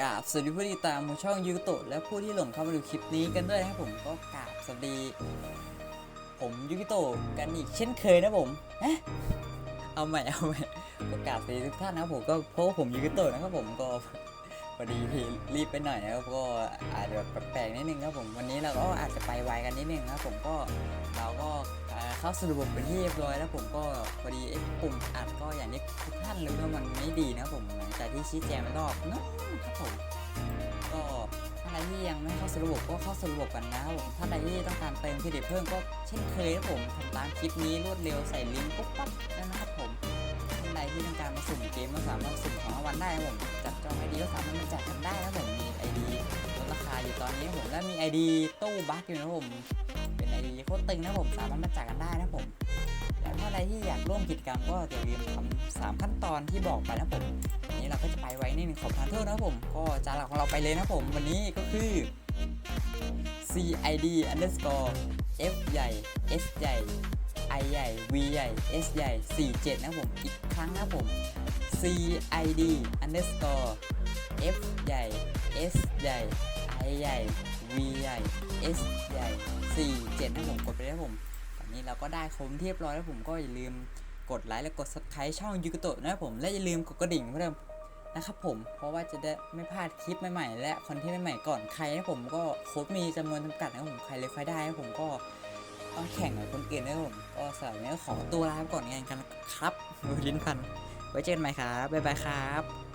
กราบสวัสดีผู้ติดตามของช่องยูโตะและผู้ที่หลงเข้ามาดูคลิปนี้กันด้วยนะครับผมก็กราบสวัสดี ผมยูกิโตะกันอีกเช่นเคยนะผมเอ๊ะเอาใหม่เอาใหม่ก็กราบสวัสดีทุกท่านนะผมก็เพราะว่าผมยูกิโตะนะครับผมก็พอดีรีบไปหน่อยนะครับก็อาจจะแบบแปลกนิดนึงครับผมวันนี้เราก็อาจจะไปไวกันนิดนึงนะผมก็เราก็เข้าสู่ระบบเป็นที่เรียบร้อยแล้วผมก็พอดีไอ้ปุ่มอัดก็อย่างที่ ทุกท่านรู้ว่ามันไม่ดีนะผมหลังจากที่ชี้แจงรอบเนาะครับผมก็ท่านใดที่ยังไม่เข้าสระบก็เข้าสระบกันนะครับผมท่านใดที่ต้องการเติมเครดิตเพิ่มก็เช่นเคยครับผมทำตามคลิปนี้รวดเร็วใส่ลิงก์ปุ๊บปั๊บนะครับผมท่านใดที่ต้องการมาสุ่มเกมก็สามารถสุ่มของรางวัลได้ครับผมจับจองไอดีก็สามารถมาจัดกันได้นะผมมีไอดีลดราคาอยู่ตอนนี้ผมและมีไอดีตู้บัคอยู่นะผมเป็นไอดีโคตรตึงนะผมสามารถมาจัดกันได้นะผม แล้วถ้าใดที่อยากร่วมกิจกรรมก็อย่าลืมทำสามขั้นตอนที่บอกไปนะผมวันนี้เราก็จะไปไว้ในหนึ่งของทานเทอร์นะผม ก็จานหลักของเราไปเลยนะผมวันนี้ก็คือ CID underscore F ใหญ่ S ใหญ่ I ใหญ่ V ใหญ่ S ใหญ่ 47 นะผม อีกครั้งนะผม CID underscore F ใหญ่ S ใหญ่ I ใหญ่ V ใหญ่ S ใหญ่ 47 นะผม กดไปเลยนะผม นี้เราก็ได้ครบที่เรียบร้อยแล้วผมก็อย่าลืมกดไลค์และกด subscribe ช่องยูกโตะนะครับผมและอย่าลืมกดกระดิ่งเพื่อนะครับผมเพราะว่าจะได้ไม่พลาดคลิปใหม่ๆ และคอนเทนต์ใหม่ๆก่อนใครนะผมก็โค้ดมีจำนวนจำกัดนะผมใครเลยใครได้นะผมก็ต้องแข่งกับคนอื่นนะผมก็สำหรับนี้ขอตัวลาไปก่อนงานกันครับมือลิ้นพัน ไว้เจอกันใหม่ครับบ๊ายบายครับ